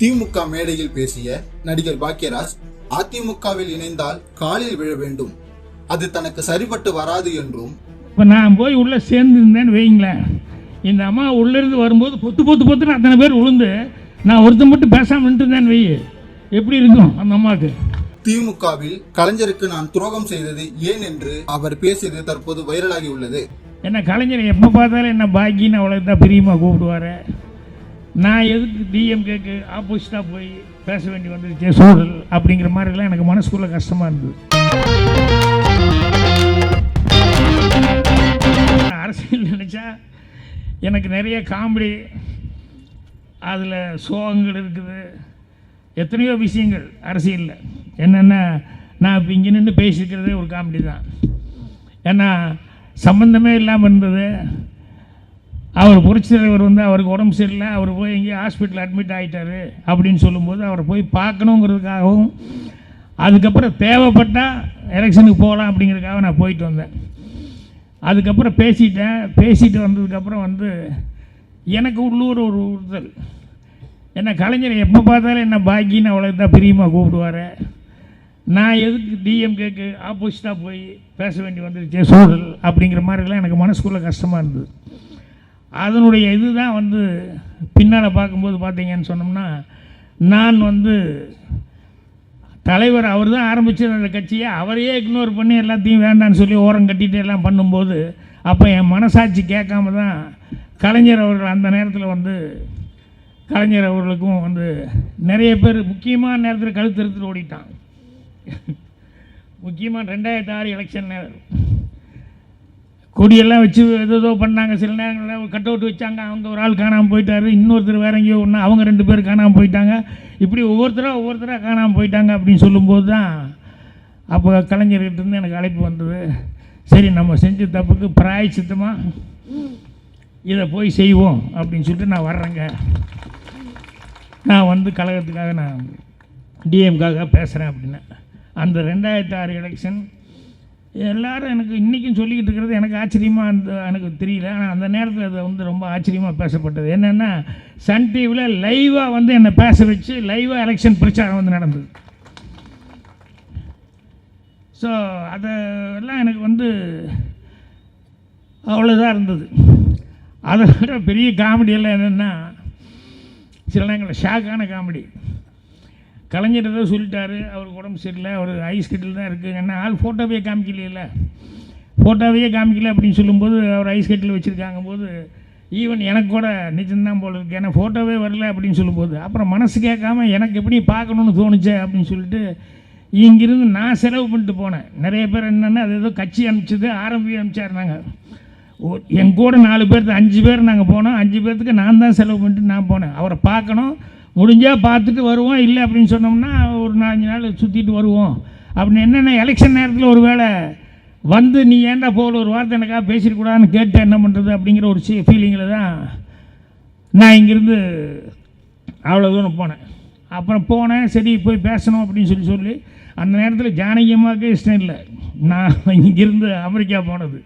திமுக மேடையில் பேசிய நடிகர் பாக்யராஜ் அதிமுகவில் இணைந்தால் காலில் விழ வேண்டும். அது தனக்கு சரிபட்டு வராது என்றும். இப்போ நான் போய் உள்ளே சேர்ந்துருந்தேன்னு வைங்களேன் இந்த அம்மா உள்ளேருந்து வரும்போது பொத்து பொத்து பொத்துன்னு அத்தனை பேர் விழுந்து நான் ஒருத்தன் மட்டும் பேசாமல் நின்றுருந்தேன்னு வை எப்படி இருக்கும் அந்த அம்மாவுக்கு? திமுகவில் கலைஞருக்கு நான் துரோகம் செய்தது ஏன் என்று அவர் பேசியது தற்போது வைரலாகி உள்ளது. என்ன கலைஞர் எப்போ பார்த்தாலும் என்ன பாக்கின்னு அவ்வளோ தான் பிரியமாக கூப்பிடுவார். நான் எதுக்கு டிஎம்கேக்கு ஆப்போசிட்டாக போய் பேச வேண்டி வந்துருச்சு சூழல் அப்படிங்கிற மாதிரிலாம் எனக்கு மனசுக்குள்ளே கஷ்டமாக இருந்தது. அரசியல் நினச்சா எனக்கு நிறைய காமெடி அதில் சோகங்கள் இருக்குது. எத்தனையோ விஷயங்கள் அரசியலில். என்னென்ன நான் இப்போ இங்கே நின்று பேசியிருக்கிறதே ஒரு காமெடி தான். ஏன்னா சம்மந்தமே இல்லாமல் இருந்தது. அவர் புரட்சி தலைவர் வந்து அவருக்கு உடம்பு சரியில்லை அவர் போய் எங்கேயோ ஹாஸ்பிட்டல் அட்மிட் ஆகிட்டாரு அப்படின்னு சொல்லும்போது அவரை போய் பார்க்கணுங்கிறதுக்காகவும் அதுக்கப்புறம் தேவைப்பட்டால் எலெக்ஷனுக்கு போகலாம் அப்படிங்கிறதுக்காக நான் போயிட்டு வந்தேன். அதுக்கப்புறம் பேசிட்டேன். பேசிட்டு வந்ததுக்கப்புறம் வந்து எனக்கு உள்ளூர் ஒரு உறுத்தல் என்ன கலைஞர் எப்போ பார்த்தாலும் என்ன பாக்கின்னு அவ்வளோ தான் பிரியமாக கூப்பிடுவார். நான் எதுக்கு டிஎம்கேக்கு ஆப்போசிட்டாக போய் பேச வேண்டி வந்துருச்சு சூழல் அப்படிங்கிற மாதிரிலாம் எனக்கு மனசுக்குள்ளே கஷ்டமாக இருந்தது. அதனுடைய இதுதான் வந்து பின்னால் பார்க்கும்போது பார்த்தீங்கன்னு சொன்னோம்னா நான் வந்து தலைவர் அவர் தான் ஆரம்பிச்சது அந்த கட்சியை அவரையே இக்னோர் பண்ணி எல்லாத்தையும் வேண்டான்னு சொல்லி ஓரம் கட்டிட்டு எல்லாம் பண்ணும்போது அப்போ என் மனசாட்சி கேட்காம தான் கலைஞர் அவர்கள் அந்த நேரத்தில் வந்து கலைஞர் அவர்களுக்கும் வந்து நிறைய பேர் முக்கியமான நேரத்தில் கழுத்து எடுத்துட்டு ஓடிட்டான் முக்கியமாக ரெண்டாயிரத்தி ஆறு எலெக்ஷன் நேரம். கொடியெல்லாம் வச்சு ஏதோ பண்ணாங்க. சில நேரங்களில் கட் அவுட் வச்சாங்க. அவங்க ஒரு ஆள் காணாமல் போயிட்டாரு. இன்னொருத்தர் வேற எங்கேயோ ஒன்று அவங்க ரெண்டு பேர் காணாமல் போயிட்டாங்க. இப்படி ஒவ்வொருத்தராக ஒவ்வொருத்தராக காணாமல் போயிட்டாங்க அப்படின்னு சொல்லும்போது தான் அப்போ கலைஞர்கிட்ட இருந்து எனக்கு அழைப்பு வந்தது. சரி நம்ம செஞ்ச தப்புக்கு பிராயச்சித்தமாக இதை போய் செய்வோம் அப்படின்னு சொல்லிட்டு நான் வர்றேங்க. நான் வந்து கழகத்துக்காக நான் டிஎம்காக பேசுகிறேன் அப்படின்னு. அந்த ரெண்டாயிரத்தி ஆறு எலெக்ஷன் எல்லாரும் எனக்கு இன்றைக்கும் சொல்லிக்கிட்டு இருக்கிறது எனக்கு ஆச்சரியமாக அந்த எனக்கு தெரியல. ஆனால் அந்த நேரத்தில் அது வந்து ரொம்ப ஆச்சரியமாக பேசப்பட்டது. என்னென்னா சன் டிவியில் லைவாக வந்து என்னை பேச வச்சு லைவாக எலெக்ஷன் பிரச்சாரம் வந்து நடந்தது. ஸோ அதெல்லாம் எனக்கு வந்து அவ்வளோதான் இருந்தது. அதை விட பெரிய காமெடியெல்லாம் என்னென்னா சில நேரங்களில் ஷாக்கான காமெடி கலைஞர் ஏதோ சொல்லிட்டாரு அவருக்கு உடம்பு சரியில்லை அவர் ஐஸ் கட்டில் தான் இருக்குது என்ன ஆள் ஃபோட்டோவே காமிக்கலையில. ஃபோட்டோவையே காமிக்கல அப்படின்னு சொல்லும்போது அவர் ஐஸ் கட்டில் வச்சுருக்காங்க போது ஈவன் எனக்கு கூட நிஜம்தான் போல இருக்கு. ஏன்னா ஃபோட்டோவே வரல அப்படின்னு சொல்லும்போது அப்புறம் மனசு கேட்காம எனக்கு எப்படி பார்க்கணுன்னு தோணுச்சே அப்படின்னு சொல்லிட்டு இங்கிருந்து நான் செலவு பண்ணிட்டு போனேன். நிறைய பேர் என்னென்னா அது ஏதோ கட்சி அனுப்பிச்சது ஆரம்பி அனுப்பிச்சாருனாங்க ஓ- என் கூட நாலு பேர்த்து அஞ்சு பேர் நாங்கள் போனோம். அஞ்சு பேர்த்துக்கு நான் தான் செலவு பண்ணிட்டு நான் போனேன். அவரை பார்க்கணும் முடிஞ்சால் பார்த்துட்டு வருவோம் இல்லை அப்படின்னு சொன்னோம்னா ஒரு நாலஞ்சு நாள் சுற்றிட்டு வருவோம். அப்படின்னு என்னென்ன எலெக்ஷன் நேரத்தில் ஒரு வேளை வந்து நீ ஏன்டா போகல ஒரு வார்த்தை எனக்காக பேசிடக்கூடாதுன்னு கேட்டு என்ன பண்ணுறது அப்படிங்கிற ஒரு ஃபீலிங்கில் தான் நான் இங்கேருந்து அவ்வளோ தூரம் போனேன். அப்புறம் போனேன் சரி போய் பேசணும் அப்படின்னு சொல்லி சொல்லி அந்த நேரத்தில் ஜானகி அம்மாவுக்கே இஷ்டம் இல்லை. நான் இங்கேருந்து அமெரிக்கா போனது.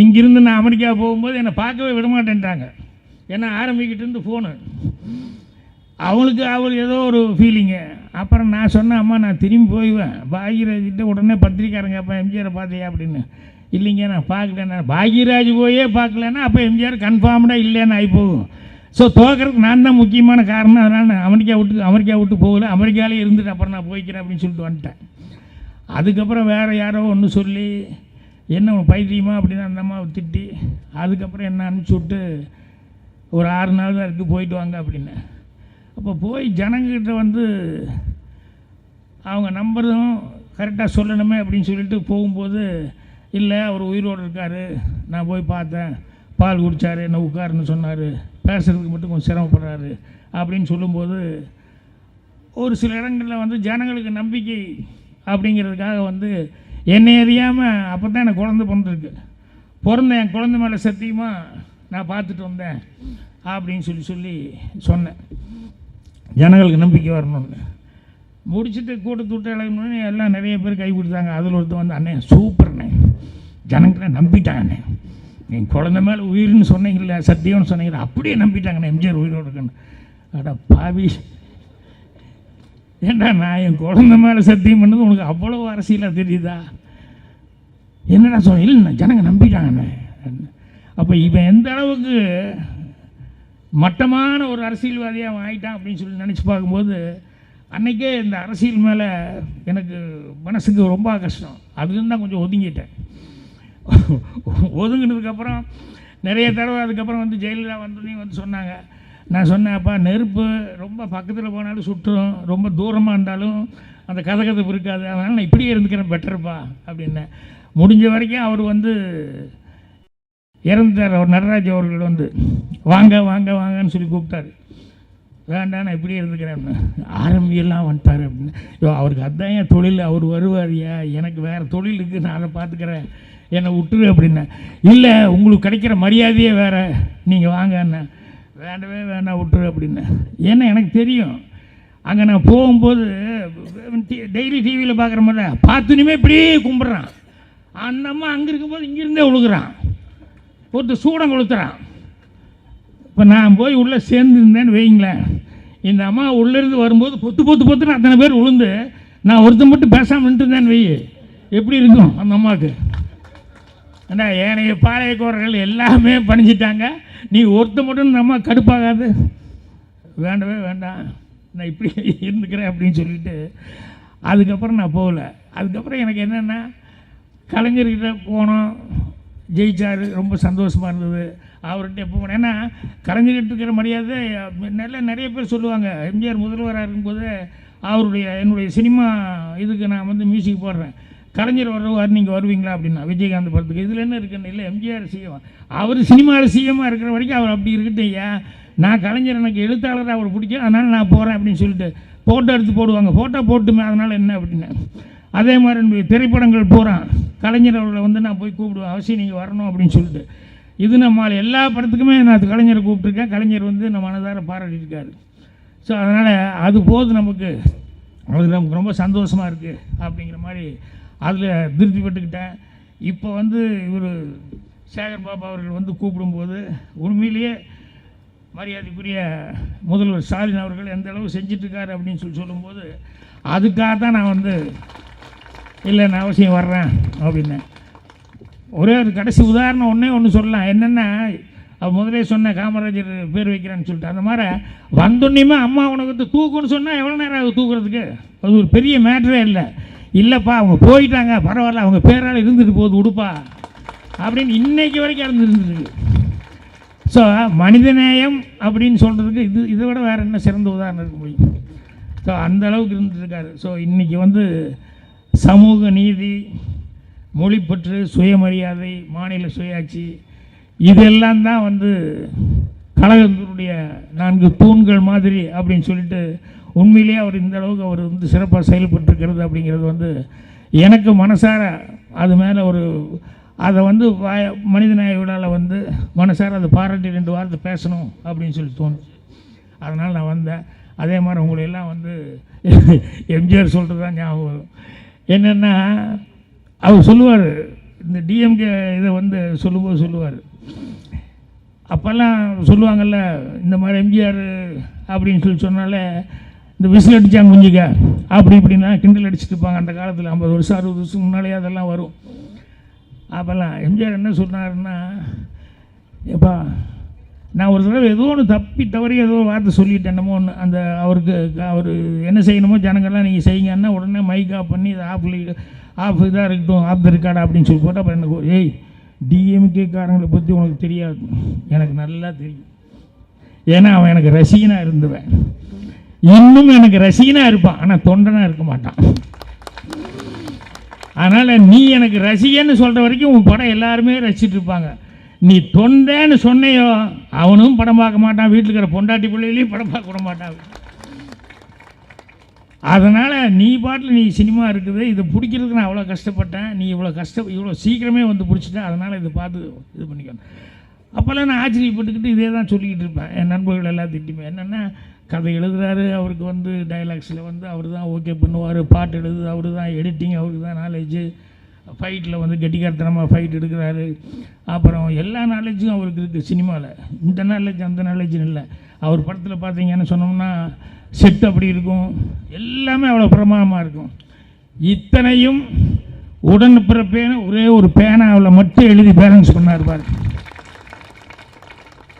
இங்கிருந்து நான் அமெரிக்கா போகும்போது என்னை பார்க்கவே விட மாட்டேன்ட்டாங்க ஏன்னா ஆரம்பிக்கிட்டு இருந்து ஃபோனு அவளுக்கு அவள் ஏதோ ஒரு ஃபீலிங்கு அப்புறம் நான் சொன்னேன் அம்மா நான் திரும்பி போயிடுவேன் பாக்யராஜ்கிட்ட உடனே பத்திரிக்காரங்க அப்போ எம்ஜிஆரை பார்த்தியா? அப்படின்னு. இல்லைங்க நான் பார்க்கலன்னா பாக்யராஜ் போயே பார்க்கலன்னா அப்போ எம்ஜிஆர் கன்ஃபார்ம்டாக இல்லைன்னு ஆகி போகும் ஸோ தோக்கிறதுக்கு நான் தான் முக்கியமான காரணம். அதனால் நான் அமெரிக்கா விட்டு அமெரிக்கா விட்டு போகல. அமெரிக்காவிலே இருந்துட்டு அப்புறம் நான் போய்க்கிறேன் அப்படின்னு சொல்லிட்டு வந்துட்டேன். அதுக்கப்புறம் வேறு யாரோ ஒன்று சொல்லி என்ன பைத்தியமா? அப்படின்னு அந்த அம்மாவை திட்டி அதுக்கப்புறம் என்ன அனுப்பிச்சி விட்டு ஒரு ஆறு நாள் தான் இருக்குது போயிட்டு வாங்க அப்படின்னு. அப்போ போய் ஜனங்கிட்ட வந்து அவங்க நம்பரும் கரெக்டாக சொல்லணுமே அப்படின்னு சொல்லிட்டு போகும்போது இல்லை அவர் உயிரோடு இருக்கார். நான் போய் பார்த்தேன். பால் குடித்தார் என்ன உட்காருன்னு சொன்னார். பேசுகிறதுக்கு மட்டும் கொஞ்சம் சிரமப்படுறாரு. அப்படின்னு சொல்லும்போது ஒரு சில இடங்களில் வந்து ஜனங்களுக்கு நம்பிக்கை அப்படிங்கிறதுக்காக வந்து என்னை அறியாமல் அப்போ தான் எனக்கு குழந்த பிறந்திருக்கு. பிறந்த என் குழந்தை மேலே சத்தியமாக நான் பார்த்துட்டு வந்தேன் அப்படின்னு சொல்லி சொல்லி சொன்னேன். ஜனங்களுக்கு நம்பிக்கை வரணும்னு. முடிச்சுட்டு கூட்டத்தை விட்டு இழகணும்னு எல்லாம் நிறைய பேர் கை கொடுத்தாங்க. அதில் ஒருத்தன் வந்து அண்ணே சூப்பர்ண்ணே ஜனங்களை நம்பிட்டாங்கண்ணே. என் நீங்கள் மேலே உயிர்னு சொன்னீங்கல்ல சத்தியம்னு சொன்னீங்கல்ல அப்படியே நம்பிட்டாங்கண்ணே எம்ஜிஆர் உயிரோடு இருக்குன்னு. அட பாவி. ஏண்டா நான் என் குழந்த மேலே சத்தியம் பண்ணது உனக்கு அவ்வளோ அரசியலாக தெரியுதா? என்னடா சொன்ன? இல்லை ஜனங்க நம்பிட்டாங்கண்ணே. அப்போ இவன் எந்த அளவுக்கு மட்டமான ஒரு அரசியல்வாதியாக அவன் ஆகிட்டான் அப்படின்னு சொல்லி நினச்சி பார்க்கும்போது அன்னைக்கே இந்த அரசியல் மேலே எனக்கு மனசுக்கு ரொம்ப கஷ்டம். அதுலேருந்து தான் கொஞ்சம் ஒதுங்கிட்டேன். ஒதுங்கினதுக்கப்புறம் நிறைய தடவை அதுக்கப்புறம் வந்து ஜெயலலிதா வந்தோடனே வந்து சொன்னாங்க. நான் சொன்னேன் அப்பா நெருப்பு ரொம்ப பக்கத்தில் போனாலும் சுட்டுரும். ரொம்ப தூரமாக இருந்தாலும் அந்த கதகதப்பு இருக்காது. அதனால் நான் இப்படியே இருந்துக்கிறேன் பெட்டர்ப்பா அப்படின்னேன். முடிஞ்ச வரைக்கும் அவர் வந்து இறந்துட்டார் அவர் நடராஜ் அவர்கள் வந்து வாங்க வாங்க வாங்கன்னு சொல்லி கூப்பிட்டாரு. வேண்டாம் நான் இப்படியே இருந்துக்கிறேன். ஆரம்பியெல்லாம் வந்துட்டார். அப்படின்னு. ஐயோ அவருக்கு அதான் என் தொழில் அவர் வருவார் ஐயா எனக்கு வேறு தொழில் இருக்குது நான் அதை பார்த்துக்கிறேன். என்னை விட்டுரு அப்படின்னேன் இல்லை உங்களுக்கு கிடைக்கிற மரியாதையே வேறு. நீங்கள் வாங்கன்னு வேண்டவே வேண்டாம் விட்டுரு அப்படின்னேன் ஏன்னா எனக்கு தெரியும். அங்கே நான் போகும்போது டெய்லி டிவியில் பார்க்குற மாதிரி பார்த்துனுமே இப்படியே கும்பிட்றான். அந்த அம்மா அங்கே இருக்கும்போது இங்கேருந்தே விழுகுறான் ஒருத்தர் சூடம் கொளுத்துறான். இப்போ நான் போய் உள்ளே சேர்ந்துருந்தேன்னு வைங்களேன் இந்த அம்மா உள்ளேருந்து வரும்போது பொத்து பொத்து பொத்துன்னு அத்தனை பேர் விழுந்து நான் ஒருத்தன் மட்டும் பேசாமல் நின்றுருந்தேன்னு வெய். எப்படி இருக்கும் அந்த அம்மாவுக்கு? ஏன்னா ஏனைய பாளையக்கோரர்கள் எல்லாமே பணிஞ்சிட்டாங்க. நீ ஒருத்த மட்டும் இந்த அம்மா கடுப்பாகாது. வேண்டவே வேண்டாம். நான் இப்படி இருந்துக்கிறேன் அப்படின்னு சொல்லிட்டு அதுக்கப்புறம் நான் போகல. அதுக்கப்புறம் எனக்கு என்னென்னா கலைஞர்கிட்ட போனோம். ஜெயிச்சார் ரொம்ப சந்தோஷமாக இருந்தது. அவர்கிட்ட எப்போ ஏன்னா கலைஞர்கிட்ட இருக்கிற மரியாதை நல்ல நிறைய பேர் சொல்லுவாங்க. எம்ஜிஆர் முதல்வராக இருக்கும்போது அவருடைய என்னுடைய சினிமா இதுக்கு நான் வந்து மியூசிக் போடுறேன். கலைஞர் வருவார் நீங்கள் வருவீங்களா அப்படின்னா விஜயகாந்த் படத்துக்கு. இதில் என்ன இருக்குன்னு இல்லை எம்ஜிஆர் சிஎம். அவர் சினிமாவில் சிஎம்மாக இருக்கிற வரைக்கும் அவர் அப்படி இருக்கட்டும் ஐயா. நான் கலைஞர் எனக்கு எழுத்தாளர் அவர் பிடிக்கும். அதனால் நான் போகிறேன் அப்படின்னு சொல்லிட்டு ஃபோட்டோ எடுத்து போடுவாங்க. ஃபோட்டோ போட்டுமே அதனால் என்ன அப்படின்னு. அதே மாதிரி என்னுடைய திரைப்படங்கள் போகிறான் கலைஞர் அவர்களை வந்து நான் போய் கூப்பிடுவேன் அவசியம் நீங்கள் வரணும் அப்படின்னு சொல்லிட்டு. இது நம்ம எல்லா படத்துக்குமே நான் கலைஞரை கூப்பிட்ருக்கேன் கலைஞர் வந்து நம்ம மனதார பாராட்டியிருக்காரு. ஸோ அதனால் அது போது நமக்கு அது நமக்கு ரொம்ப சந்தோஷமாக இருக்குது அப்படிங்கிற மாதிரி அதில் திருப்தி பட்டுக்கிட்டேன். இப்போ வந்து இவர் சேகர் பாபா அவர்கள் வந்து கூப்பிடும்போது உண்மையிலேயே மரியாதைக்குரிய முதல்வர் ஸ்டாலின் அவர்கள் எந்த அளவு செஞ்சிட்ருக்காரு அப்படின்னு சொல்லி சொல்லும்போது அதுக்காக தான் நான் வந்து இல்லை நான் அவசியம் வர்றேன் அப்படின்னேன் ஒரே ஒரு கடைசி உதாரணம் ஒன்றே ஒன்று சொல்லலாம். என்னென்னா அவர் முதலே சொன்ன காமராஜர் பேர் வைக்கிறேன்னு சொல்லிட்டு அந்த மாதிரி வந்தோன்னையுமே அம்மா உனக்கு தூக்குன்னு சொன்னால் எவ்வளோ நேரம் ஆகுது தூக்குறதுக்கு? அது ஒரு பெரிய மேட்டரே இல்லை. இல்லைப்பா அவங்க போயிட்டாங்க பரவாயில்ல அவங்க பேரால் இருந்துட்டு போகுது உடுப்பா அப்படின்னு இன்னைக்கு வரைக்கும் இருந்துருக்கு. ஸோ மனிதநேயம் அப்படின்னு சொல்கிறதுக்கு இது இதை விட வேறு என்ன சிறந்த உதாரணம் இருக்க முடியும் ஸோ அந்த அளவுக்கு இருந்துருக்காரு ஸோ இன்றைக்கி வந்து சமூக நீதி மொழிப்பற்று சுயமரியாதை மாநில சுயாட்சி இதெல்லாம் தான் வந்து கழகத்தினுடைய நான்கு தூண்கள் மாதிரி அப்படின்னு சொல்லிட்டு உண்மையிலேயே அவர் இந்த அளவுக்கு அவர் வந்து சிறப்பாக செயல்பட்டுருக்கிறது அப்படிங்கிறது வந்து எனக்கு மனசார அது மேலே ஒரு அதை வந்து வாய மனிதநேய விழாவில் வந்து மனசார அதை பாராட்டி ரெண்டு வாரத்தை பேசணும் அப்படின்னு சொல்லி தோணுச்சு அதனால் நான் வந்தேன் அதே மாதிரி உங்களை எல்லாம் வந்து எம்ஜிஆர் சொல்கிறது தான் ஞாபகம் வரும். என்னென்னா அவர் சொல்லுவார் இந்த டிஎம்கே இதை வந்து சொல்லும்போது சொல்லுவார். அப்போல்லாம் சொல்லுவாங்கல்ல இந்த மாதிரி எம்ஜிஆர் அப்படின்னு சொல்லி சொன்னாலே இந்த விசில் அடித்தாங்க குஞ்சிக்க அப்படி இப்படின்னா கிண்டல் அடிச்சுட்டு இருப்பாங்க. அந்த காலத்தில் ஐம்பது வருஷம் அறுபது வருஷம் முன்னாலேயே அதெல்லாம் வரும். அப்போல்லாம் எம்ஜிஆர் என்ன சொன்னாருன்னா எப்பா நான் ஒரு தடவை ஏதோ ஒன்று தப்பி தவறி ஏதோ வார்த்தை சொல்லிட்டேனமோ என்னமோ ஒன்று அந்த அவருக்கு அவர் என்ன செய்யணுமோ ஜனங்கள்லாம் நீங்கள் செய்யுங்கன்னா உடனே மைக் ஆஃப் பண்ணி இதை ஆஃப் ஆஃப் இதாக இருக்கட்டும் ஆஃப் த ரெக்கார்டு அப்படின்னு சொல்லி போட்டால் அப்புறம் எனக்கு ஏய் டிஎம்கேக்காரங்களை பற்றி உனக்கு தெரியாது. எனக்கு நல்லா தெரியும். ஏன்னா அவன் எனக்கு ரசிகனாக இருந்துவேன். இன்னும் எனக்கு ரசிகனாக இருப்பான். ஆனால் தொண்டனாக இருக்க மாட்டான். அதனால் நீ எனக்கு ரசிகன்னு சொல்கிற வரைக்கும் உன் படம் எல்லாருமே ரசிச்சுட்டு இருப்பாங்க. நீ தொண்டேன்னு சொன்னையோ அவனும் படம் பார்க்க மாட்டான் வீட்டில் இருக்கிற பொண்டாட்டி பிள்ளைகளையும் படம் பார்க்க விட மாட்டான். அதனால் நீ பாட்டில் நீ சினிமா இருக்குது இதை பிடிக்கிறதுக்கு நான் அவ்வளோ கஷ்டப்பட்டேன். நீ இவ்வளோ கஷ்ட இவ்வளோ சீக்கிரமே வந்து பிடிச்சிட்டேன் அதனால் இதை பார்த்து இது பண்ணிக்கணும் அப்போல்லாம் நான் ஆச்சரியப்பட்டுக்கிட்டு இதே தான் சொல்லிக்கிட்டு இருப்பேன். என் நண்பர்கள் எல்லாம் திட்டிமே என்னென்னா கதை எழுதுறாரு அவருக்கு வந்து டைலாக்ஸில் வந்து அவர் தான் ஓகே பண்ணுவார் பாட்டு எழுது அவர் தான் எடிட்டிங் அவருக்கு தான் நாலேஜு ஃபைட்டில் வந்து கெட்டிக்காரத்தனமாக ஃபைட் எடுக்கிறாரு. அப்புறம் எல்லா நாலேஜும் அவருக்கு இருக்குது சினிமாவில் இந்த நாலேஜ் அந்த நாலேஜும் இல்லை. அவர் படத்தில் பார்த்தீங்கன்னு சொன்னோம்னா செட் அப்படி இருக்கும். எல்லாமே அவ்வளோ பிரமாதமாக இருக்கும். இத்தனையும் உடன் பிறப்பேன்னு ஒரே ஒரு பேனாவில் மட்டும் எழுதி பேலன்ஸ் பண்ணார் பாருங்கள்